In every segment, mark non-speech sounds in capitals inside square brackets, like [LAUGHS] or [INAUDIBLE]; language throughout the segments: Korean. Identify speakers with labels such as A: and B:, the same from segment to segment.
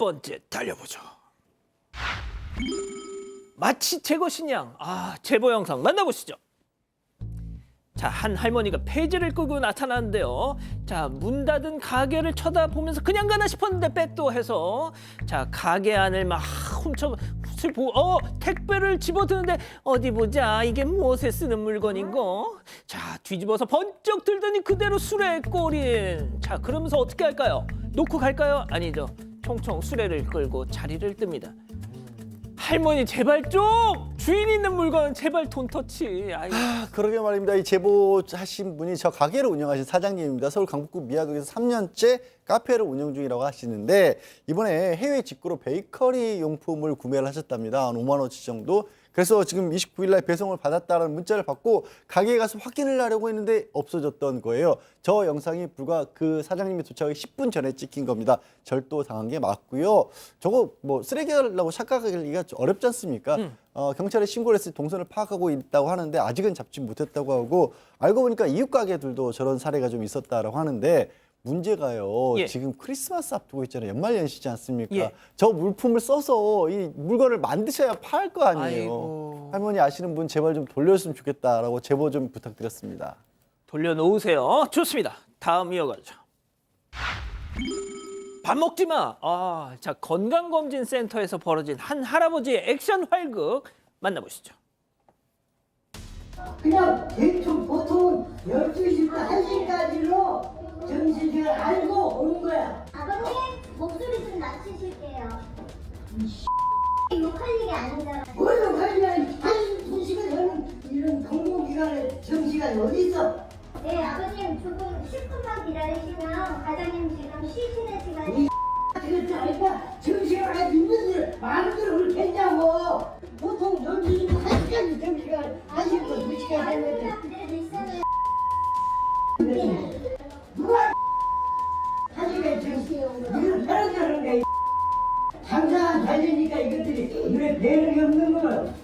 A: 번째 달려보죠. 마치 제 것이냥 아 제보 영상 만나보시죠. 자, 한 할머니가 폐지를 끌고 나타나는데요. 자, 문 닫은 가게를 쳐다보면서 그냥 가나 싶었는데 백도 해서 자, 가게 안을 막 훔쳐 보고 어, 택배를 집어드는데 어디 보자. 이게 무엇에 쓰는 물건인고? 자, 뒤집어서 번쩍 들더니 그대로 수레에 꼬린. 자, 그러면서 어떻게 할까요? 놓고 갈까요? 아니죠. 총총 수레를 끌고 자리를 뜹니다. 할머니 제발 좀 주인 있는 물건 제발 돈 터치. 아이.
B: 아, 그러게 말입니다. 이 제보하신 분이 저 가게를 운영하신 사장님입니다. 서울 강북구 미아동에서 3년째 카페를 운영 중이라고 하시는데 이번에 해외 직구로 베이커리 용품을 구매를 하셨답니다. 한 5만 원치 정도. 그래서 지금 29일 날 배송을 받았다는 문자를 받고 가게에 가서 확인을 하려고 했는데 없어졌던 거예요. 저 영상이 불과 그 사장님이 도착하기 10분 전에 찍힌 겁니다. 절도 당한 게 맞고요. 저거 뭐 쓰레기라고 착각하기가 좀 어렵지 않습니까? 어, 경찰에 신고를 했을 때 동선을 파악하고 있다고 하는데 아직은 잡지 못했다고 하고 알고 보니까 이웃 가게들도 저런 사례가 좀 있었다라고 하는데 문제가요.
A: 예.
B: 지금 크리스마스 앞두고 있잖아요. 연말 연시지 않습니까?
A: 예.
B: 저 물품을 써서 이 물건을 만드셔야 팔 거 아니에요.
A: 아이고.
B: 할머니 아시는 분 제발 좀 돌려줬으면 좋겠다라고 제보 좀 부탁드렸습니다.
A: 돌려놓으세요. 좋습니다. 다음 이어가죠. 밥 먹지 마. 아, 자 건강검진 센터에서 벌어진 한 할아버지의 액션 활극 만나보시죠.
C: 그냥 대충 보통 12시부터 1시까지로 점심시간 알고 온 거야.
D: 아버님 목소리 좀 낮추실게요. 욕할 일이 아니잖아.
C: 뭘로 한 2시간 하는 이런 공공기관에 점심시간이 어디 있어?
D: 네 아버님 조금 10분만 기다리시면 과장님 지금 쉬시는 시간이
C: 그렇지 않을까? 점심시간에 있는데 마음대로 그렇게 했냐고. 보통 12시부터 1시까지 점심시간 1시부터 2시간 했는데 누가 이것들이 눈에 뵈는 게 없는 거야.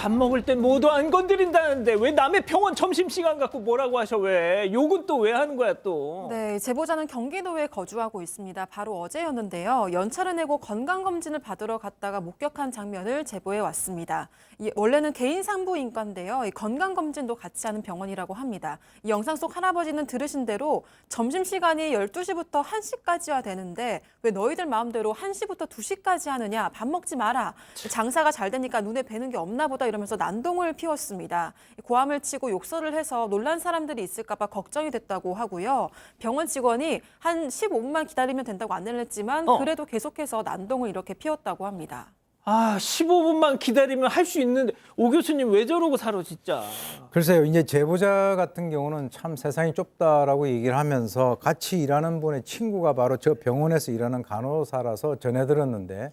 A: 밥 먹을 땐 모두 안 건드린다는데 왜 남의 병원 점심시간 갖고 뭐라고 하셔 왜? 욕은 또 왜 하는 거야 또?
E: 네, 제보자는 경기도에 거주하고 있습니다. 바로 어제였는데요. 연차를 내고 건강검진을 받으러 갔다가 목격한 장면을 제보해 왔습니다. 이, 원래는 개인 산부인과인데요. 이 건강검진도 같이 하는 병원이라고 합니다. 이 영상 속 할아버지는 들으신 대로 점심시간이 12시부터 1시까지야 되는데 왜 너희들 마음대로 1시부터 2시까지 하느냐? 밥 먹지 마라. 장사가 잘 되니까 눈에 뵈는 게 없나 보다 이러면서 난동을 피웠습니다. 고함을 치고 욕설을 해서 놀란 사람들이 있을까 봐 걱정이 됐다고 하고요. 병원 직원이 한 15분만 기다리면 된다고 안내를 했지만
A: 어.
E: 그래도 계속해서 난동을 이렇게 피웠다고 합니다.
A: 아 15분만 기다리면 할 수 있는데 오 교수님 왜 저러고 살아 진짜?
F: 글쎄요, 이제 제보자 같은 경우는 참 세상이 좁다라고 얘기를 하면서 같이 일하는 분의 친구가 바로 저 병원에서 일하는 간호사라서 전해 들었는데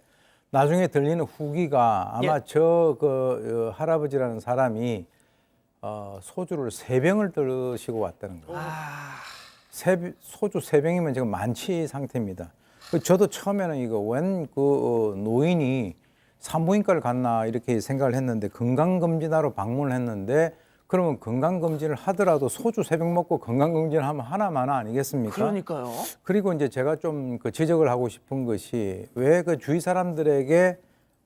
F: 나중에 들리는 후기가 아마
A: 예.
F: 저그 할아버지라는 사람이 어, 소주를 세 병을 들으시고 왔다는 거예요. 세, 병- 소주 세 병이면 지금 만취 상태입니다. 그 저도 처음에는 이거 웬 그 노인이 산부인과를 갔나 이렇게 생각을 했는데 건강검진하러 방문을 했는데 그러면 건강검진을 하더라도 소주 세 병 먹고 건강검진을 하면 하나마나 아니겠습니까?
A: 그러니까요.
F: 그리고 이제 제가 좀 그 지적을 하고 싶은 것이 왜 그 주위 사람들에게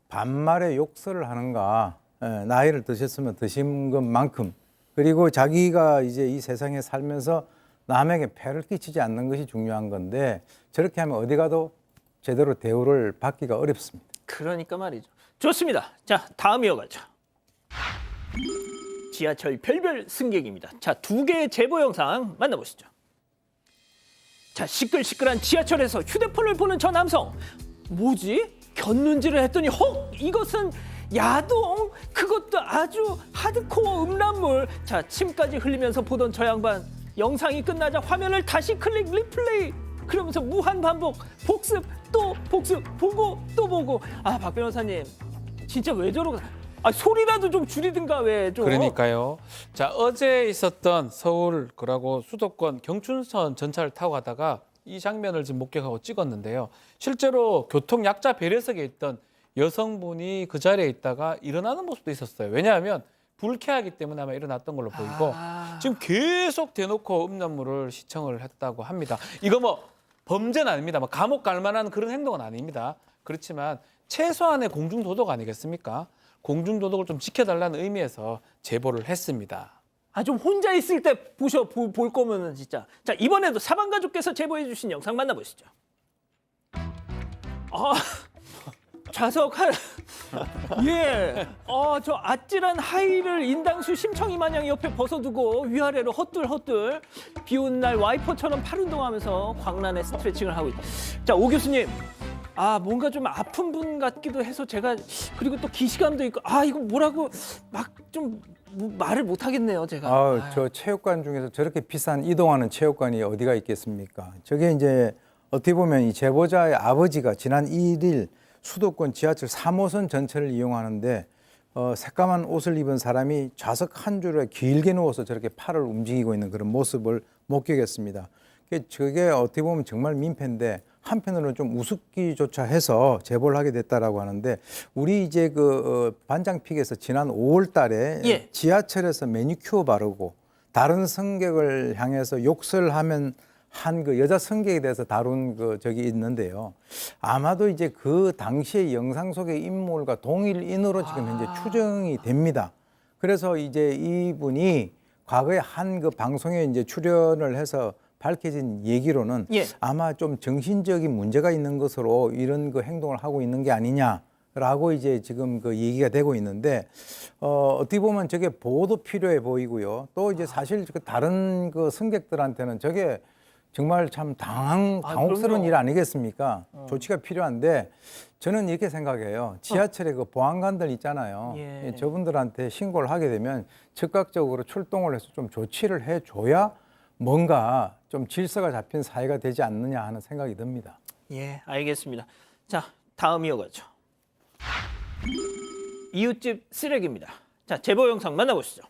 F: 반말의 욕설을 하는가? 예, 나이를 드셨으면 드신 것만큼 그리고 자기가 이제 이 세상에 살면서 남에게 폐를 끼치지 않는 것이 중요한 건데 저렇게 하면 어디 가도 제대로 대우를 받기가 어렵습니다.
A: 그러니까 말이죠. 좋습니다. 자, 다음 이어가죠. 지하철 별별 승객입니다. 자, 두 개의 제보 영상 만나보시죠. 자, 시끌시끌한 지하철에서 휴대폰을 보는 저 남성. 뭐지? 곁눈질을 했더니 헉! 이것은 야동? 그것도 아주 하드코어 음란물. 자, 침까지 흘리면서 보던 저 양반. 영상이 끝나자 화면을 다시 클릭 리플레이. 그러면서 무한 반복 복습 또 복습 보고 또 보고 아 박 변호사님 진짜 왜 저러고 아 소리라도 좀 줄이든가 왜 좀
G: 그러니까요. 자 어제 있었던 서울 그러고 수도권 경춘선 전차를 타고 가다가 이 장면을 지금 목격하고 찍었는데요. 실제로 교통 약자 배려석에 있던 여성분이 그 자리에 있다가 일어나는 모습도 있었어요. 왜냐하면 불쾌하기 때문에 아마 일어났던 걸로 보이고
A: 아.
G: 지금 계속 대놓고 음란물을 시청을 했다고 합니다. 이거 뭐 범죄는 아닙니다. 뭐 감옥 갈 만한 그런 행동은 아닙니다. 그렇지만 최소한의 공중 도덕 아니겠습니까? 공중 도덕을 좀 지켜달라는 의미에서 제보를 했습니다.
A: 아 좀 혼자 있을 때 보셔 보- 볼 거면은 진짜 자 이번에도 사방 가족께서 제보해 주신 영상 만나보시죠. 아 [LAUGHS] 좌석 한 [LAUGHS] 예. 어 저 아찔한 하의를 인당수 심청이 마냥 옆에 벗어두고 위아래로 헛들 헛들 비오는 날 와이퍼처럼 팔 운동하면서 광란의 스트레칭을 하고 있다. 자 오 교수님. 아 뭔가 좀 아픈 분 같기도 해서 제가 그리고 또 기시감도 있고 아 이거 뭐라고 막 좀 말을 못 하겠네요 제가.
F: 아, 저 체육관 중에서 저렇게 비싼 이동하는 체육관이 어디가 있겠습니까? 저게 이제 어떻게 보면 이 제보자의 아버지가 지난 1일 수도권 지하철 3호선 전체를 이용하는데 어, 새까만 옷을 입은 사람이 좌석 한 줄에 길게 누워서 저렇게 팔을 움직이고 있는 그런 모습을 목격했습니다. 그게 저게 어떻게 보면 정말 민폐인데 한편으로는 좀 우습기조차 해서 제보를 하게 됐다라고 하는데 우리 이제 그 어, 반장픽에서 지난 5월 달에
A: 예.
F: 지하철에서 매니큐어 바르고 다른 승객을 향해서 욕설 하면 한 그 여자 승객에 대해서 다룬 그 적이 있는데요. 아마도 이제 그 당시의 영상 속의 인물과 동일인으로 지금 현재 추정이 됩니다. 그래서 이제 이분이 과거에 한 그 방송에 이제 출연을 해서 밝혀진 얘기로는
A: 예.
F: 아마 좀 정신적인 문제가 있는 것으로 이런 그 행동을 하고 있는 게 아니냐 라고 이제 지금 그 얘기가 되고 있는데 어, 어떻게 보면 저게 보호도 필요해 보이고요. 또 이제 사실 그 다른 그 승객들한테는 저게 정말 참 당황,
A: 아,
F: 당혹스러운
A: 그럼요.
F: 일 아니겠습니까? 조치가 필요한데 저는 이렇게 생각해요. 지하철에 그 보안관들 있잖아요.
A: 예.
F: 예, 저분들한테 신고를 하게 되면 즉각적으로 출동을 해서 좀 조치를 해줘야 뭔가 좀 질서가 잡힌 사회가 되지 않느냐 하는 생각이 듭니다.
A: 예, 알겠습니다. 자, 다음 이어가죠. 이웃집 쓰레기입니다. 자, 제보 영상 만나보시죠.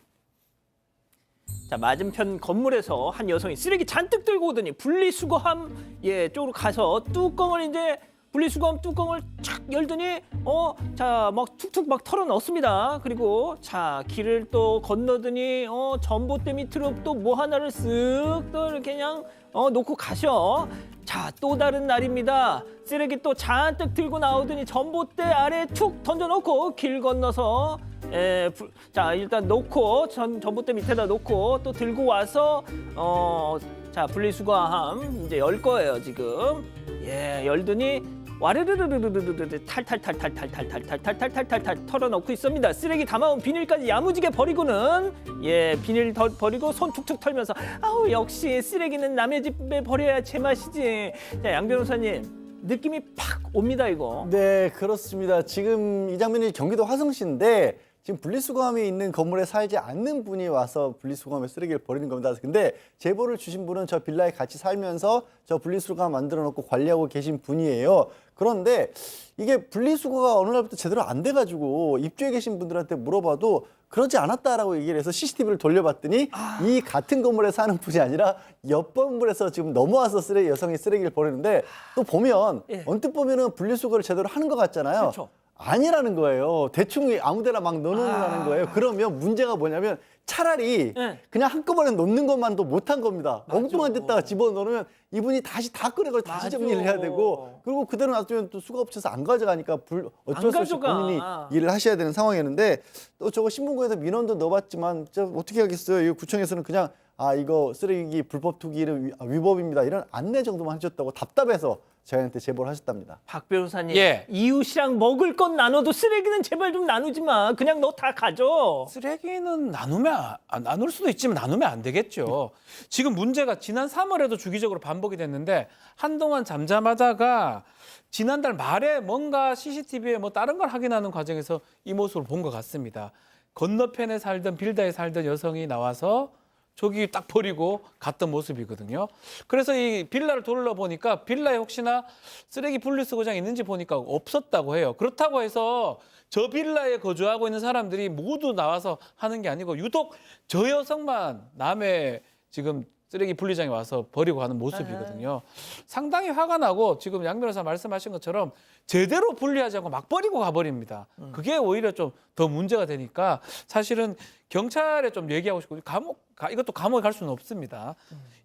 A: 자, 맞은편 건물에서 한 여성이 쓰레기 잔뜩 들고 오더니 분리수거함 예 쪽으로 가서 뚜껑을 이제 분리수거함 뚜껑을 착 열더니 어 자 막 툭툭 막 털어 넣습니다. 그리고 자 길을 또 건너더니 어 전봇대 밑으로 또 뭐 하나를 쓱 또 이렇게 그냥 어 놓고 가셔. 자 또 다른 날입니다. 쓰레기 또 잔뜩 들고 나오더니 전봇대 아래 툭 던져놓고 길 건너서 에, 불- 자 일단 놓고 전 전봇대 밑에다 놓고 또 들고 와서 어 자 분리수거함 이제 열 거예요 지금 예 열더니 와르르르르르르르 탈탈탈탈탈탈탈탈탈탈탈탈 털어놓고 있습니다 쓰레기 담아온 비닐까지 야무지게 버리고는 예 비닐 더 버리고 손 툭툭 털면서 아우 역시 쓰레기는 남의 집에 버려야 제맛이지 자양 변호사님 느낌이 팍 옵니다 이거
B: 네, 그렇습니다. 지금 이 장면이 경기도 화성시인데 지금 분리수거함이 있는 건물에 살지 않는 분이 와서 분리수거함에 쓰레기를 버리는 겁니다. 근데 제보를 주신 분은 저 빌라에 같이 살면서 저 분리수거함 만들어 놓고 관리하고 계신 분이에요. 그런데 이게 분리수거가 어느 날부터 제대로 안 돼가지고 입주해 계신 분들한테 물어봐도 그러지 않았다라고 얘기를 해서 CCTV를 돌려봤더니 이 같은 건물에 사는 분이 아니라 옆 건물에서 지금 넘어와서 쓰레기 여성이 쓰레기를 버리는데 또 보면
A: 예.
B: 언뜻 보면은 분리수거를 제대로 하는 것 같잖아요.
A: 그렇죠.
B: 아니라는 거예요. 대충 아무데나 막 넣어놓는다는
A: 아.
B: 거예요. 그러면 문제가 뭐냐면 차라리
A: 네.
B: 그냥 한꺼번에 놓는 것만도 못한 겁니다.
A: 맞아.
B: 엉뚱한 데다가 집어넣으면 이분이 다시 다 꺼내고 다시. 정리를 해야 되고 그리고 그대로 놔두면 또 수거업체에서 안 가져가니까 불, 어쩔 안수 없이
A: 가져가.
B: 본인이 일을 하셔야 되는 상황이었는데 또 저거 신문고에서 민원도 넣어봤지만 저 어떻게 하겠어요. 이 구청에서는 그냥 아 이거 쓰레기 불법 투기는 위- 아, 위법입니다. 이런 안내 정도만 해줬다고 답답해서 저희한테 제보를 하셨답니다.
A: 박 변호사님
G: 예.
A: 이웃이랑 먹을 건 나눠도 쓰레기는 제발 좀 나누지 마 그냥 너 다 가져
G: 쓰레기는 나누면 아- 아, 나눌 수도 있지만 나누면 안 되겠죠. 지금 문제가 지난 3월에도 주기적으로 반복이 됐는데 한동안 잠잠하다가 지난달 말에 뭔가 CCTV에 뭐 다른 걸 확인하는 과정에서 이 모습을 본 것 같습니다. 건너편에 살던 빌다에 살던 여성이 나와서 저기 딱 버리고 갔던 모습이거든요. 그래서 이 빌라를 둘러보니까 빌라에 혹시나 쓰레기 분리수거장이 있는지 보니까 없었다고 해요. 그렇다고 해서 저 빌라에 거주하고 있는 사람들이 모두 나와서 하는 게 아니고 유독 저 여성만 남의 지금 쓰레기 분리장에 와서 버리고 가는 모습이거든요. 상당히 화가 나고 지금 양 변호사 말씀하신 것처럼 제대로 분리하지 않고 막 버리고 가버립니다. 그게 오히려 좀 더 문제가 되니까 사실은 경찰에 좀 얘기하고 싶고 감옥 가- 이것도 감옥에 갈 수는 없습니다.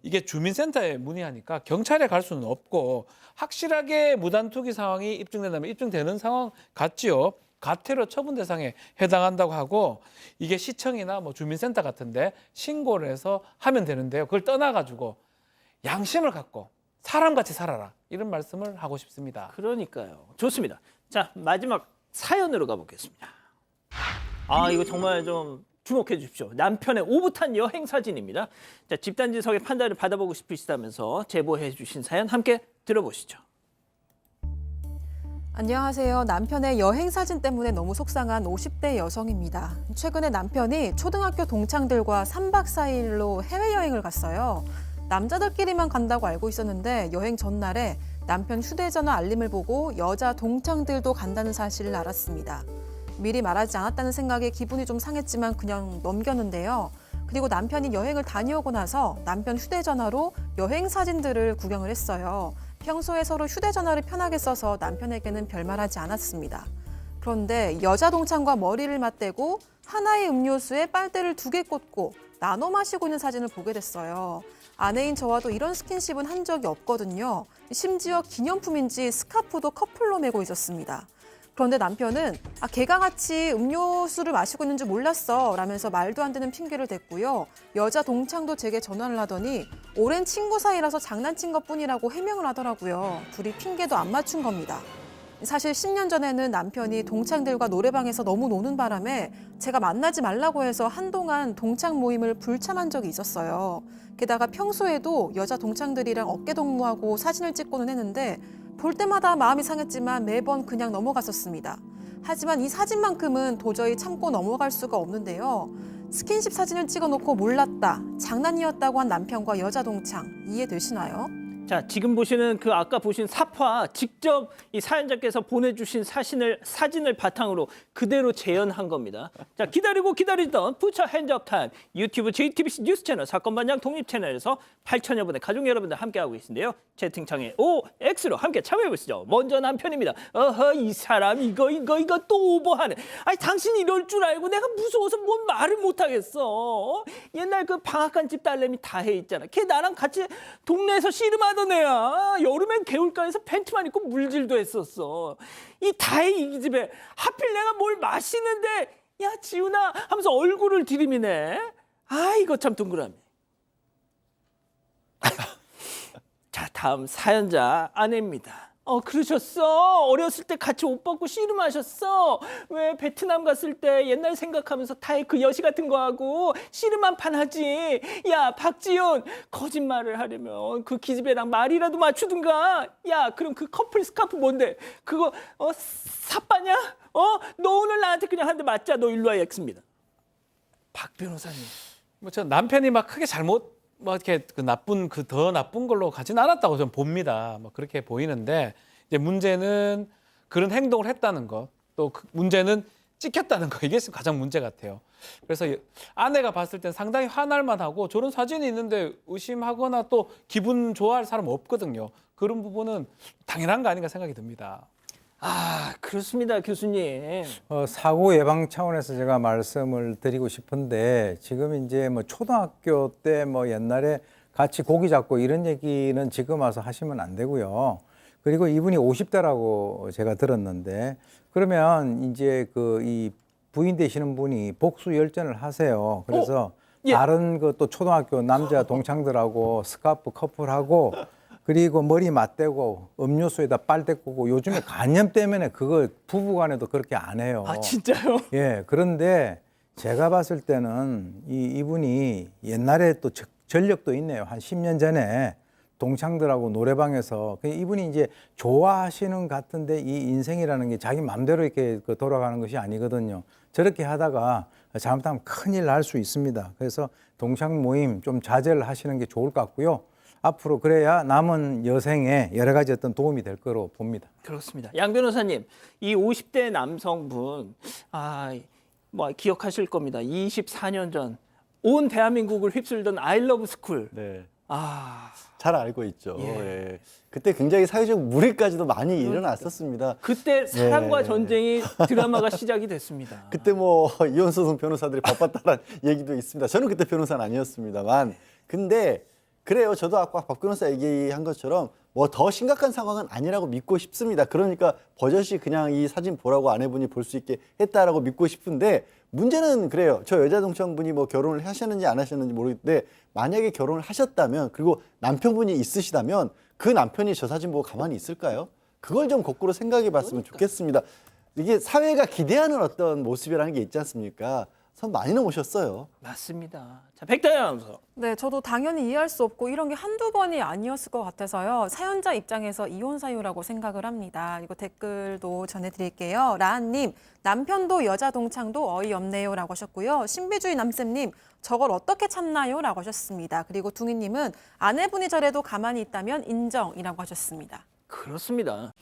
G: 이게 주민센터에 문의하니까 경찰에 갈 수는 없고 확실하게 무단 투기 상황이 입증된다면 입증되는 상황 같지요. 가태료 처분 대상에 해당한다고 하고 이게 시청이나 뭐 주민센터 같은데 신고를 해서 하면 되는데요. 그걸 떠나가지고 양심을 갖고 사람같이 살아라 이런 말씀을 하고 싶습니다.
A: 그러니까요. 좋습니다. 자 마지막 사연으로 가보겠습니다. 아 이거 정말 좀 주목해 주십시오. 남편의 오붓한 여행 사진입니다. 자 집단지석의 판단을 받아보고 싶으시다면서 제보해 주신 사연 함께 들어보시죠.
E: 안녕하세요. 남편의 여행 사진 때문에 너무 속상한 50대 여성입니다. 최근에 남편이 초등학교 동창들과 3박 4일로 해외여행을 갔어요. 남자들끼리만 간다고 알고 있었는데 여행 전날에 남편 휴대전화 알림을 보고 여자 동창들도 간다는 사실을 알았습니다. 미리 말하지 않았다는 생각에 기분이 좀 상했지만 그냥 넘겼는데요. 그리고 남편이 여행을 다녀오고 나서 남편 휴대전화로 여행 사진들을 구경을 했어요. 평소에 서로 휴대전화를 편하게 써서 남편에게는 별말하지 않았습니다. 그런데 여자 동창과 머리를 맞대고 하나의 음료수에 빨대를 두 개 꽂고 나눠 마시고 있는 사진을 보게 됐어요. 아내인 저와도 이런 스킨십은 한 적이 없거든요. 심지어 기념품인지 스카프도 커플로 메고 있었습니다. 그런데 남편은 아, 걔가 같이 음료수를 마시고 있는 줄 몰랐어 라면서 말도 안 되는 핑계를 댔고요. 여자 동창도 제게 전화를 하더니 오랜 친구 사이라서 장난친 것 뿐이라고 해명을 하더라고요. 둘이 핑계도 안 맞춘 겁니다. 사실 10년 전에는 남편이 동창들과 노래방에서 너무 노는 바람에 제가 만나지 말라고 해서 한동안 동창 모임을 불참한 적이 있었어요. 게다가 평소에도 여자 동창들이랑 어깨 동무하고 사진을 찍고는 했는데 볼 때마다 마음이 상했지만 매번 그냥 넘어갔었습니다. 하지만 이 사진만큼은 도저히 참고 넘어갈 수가 없는데요. 스킨십 사진을 찍어놓고 몰랐다, 장난이었다고 한 남편과 여자 동창 이해되시나요?
A: 자, 지금 보시는 그 아까 보신 사파 직접 이 사연자께서 보내주신 사진을 사진을 바탕으로 그대로 재현한 겁니다. 자, 기다리고 기다리던 부처 타임 유튜브 JTBC 뉴스 채널 사건 반장 독립 채널에서 8천여 분의 가족 여러분들 함께하고 계신데요. 채팅창에 O X로 함께 참여해 보시죠. 먼저 남편입니다. 어허 이 사람 이거 이거 이거 또 오버하네. 아니 당신 이럴 줄 알고 내가 무서워서 뭔 말을 못 하겠어. 어? 옛날 그 방앗간 집 딸내미 다혜 있잖아. 걔 나랑 같이 동네에서 씨름하 던 애야. 여름엔 개울가에서 팬티만 입고 물질도 했었어. 이 다혜 이 집에 하필 내가 뭘 마시는데 야 지훈아 하면서 얼굴을 들이미네. 아 이거 참 동그라미. [LAUGHS] 자, 다음 사연자 아내입니다. 어, 그러셨어? 어렸을 때 같이 옷 벗고 씨름하셨어? 왜 베트남 갔을 때 옛날 생각하면서 타이 그 여시 같은 거 하고 씨름한 판 하지? 야, 박지훈, 거짓말을 하려면 그 기집애랑 말이라도 맞추든가? 야, 그럼 그 커플 스카프 뭔데? 그거, 어, 사빠냐? 어? 너 오늘 나한테 그냥 한 대 맞자. 너 일로 와, 엑스입니다. 박 변호사님.
G: 뭐 저 남편이 막 크게 잘못 뭐 이렇게 그 나쁜 그 더 나쁜 걸로 가진 않았다고 저는 봅니다. 뭐 그렇게 보이는데 이제 문제는 그런 행동을 했다는 것, 또 그 문제는 찍혔다는 거 이게 가장 문제 같아요. 그래서 이 아내가 봤을 땐 상당히 화날 만하고 저런 사진이 있는데 의심하거나 또 기분 좋아할 사람 없거든요. 그런 부분은 당연한 거 아닌가 생각이 듭니다.
A: 아, 그렇습니다, 교수님.
F: 어, 사고 예방 차원에서 제가 말씀을 드리고 싶은데 지금 이제 뭐 초등학교 때 뭐 옛날에 같이 고기 잡고 이런 얘기는 지금 와서 하시면 안 되고요. 그리고 이분이 50대라고 제가 들었는데 그러면 이제 그 이 부인 되시는 분이 복수 열전을 하세요. 그래서
A: 예.
F: 다른 그 또 초등학교 남자 동창들하고 스카프 커플하고 그리고 머리 맞대고 음료수에다 빨대 꽂고 요즘에 간염 때문에 그걸 부부간에도 그렇게 안 해요.
A: 아, 진짜요? [LAUGHS]
F: 예, 그런데 제가 봤을 때는 이, 이분이 옛날에 또 저- 전력도 있네요. 한 10년 전에 동창들하고 노래방에서 그 이분이 이제 좋아하시는 것 같은데 이 인생이라는 게 자기 마음대로 이렇게 그 돌아가는 것이 아니거든요. 저렇게 하다가 잘못하면 큰일 날 수 있습니다. 그래서 동창 모임 좀 자제를 하시는 게 좋을 것 같고요. 앞으로 그래야 남은 여생에 여러 가지 어떤 도움이 될 거로 봅니다.
A: 그렇습니다. 양 변호사님, 이 50대 남성분, 아, 뭐 기억하실 겁니다. 24년 전 온 대한민국을 휩쓸던 아이러브 스쿨.
B: 네.
A: 아
B: 잘 알고 있죠. 예. 그때 굉장히 사회적 무리까지도 많이 일어났었습니다.
A: 그때 사랑과
B: 네.
A: 전쟁이 드라마가 시작이 됐습니다. [LAUGHS]
B: 그때 뭐 이혼 소송 변호사들이 바빴다는 얘기도 있습니다. 저는 그때 변호사는 아니었습니다만, 근데 그래요. 저도 아까 박 변호사 얘기한 것처럼 뭐 더 심각한 상황은 아니라고 믿고 싶습니다. 그러니까 버젓이 그냥 이 사진 보라고 아내분이 볼 수 있게 했다라고 믿고 싶은데 문제는 그래요. 저 여자 동창분이 뭐 결혼을 하셨는지 안 하셨는지 모르겠는데 만약에 결혼을 하셨다면 그리고 남편분이 있으시다면 그 남편이 저 사진 보고 가만히 있을까요? 그걸 좀 거꾸로 생각해 봤으면 좋겠습니다. 이게 사회가 기대하는 어떤 모습이라는 게 있지 않습니까? 선 많이는 오셨어요.
A: 맞습니다. 자 백다현 아나운서.
E: 네, 저도 당연히 이해할 수 없고 이런 게 한두 번이 아니었을 것 같아서요. 사연자 입장에서 이혼 사유라고 생각을 합니다. 이거 댓글도 전해드릴게요. 라한님, 남편도 여자 동창도 어이없네요 라고 하셨고요. 신비주의 남쌤님, 저걸 어떻게 참나요? 라고 하셨습니다. 그리고 둥이님은 아내분이 저래도 가만히 있다면 인정이라고 하셨습니다.
A: 그렇습니다.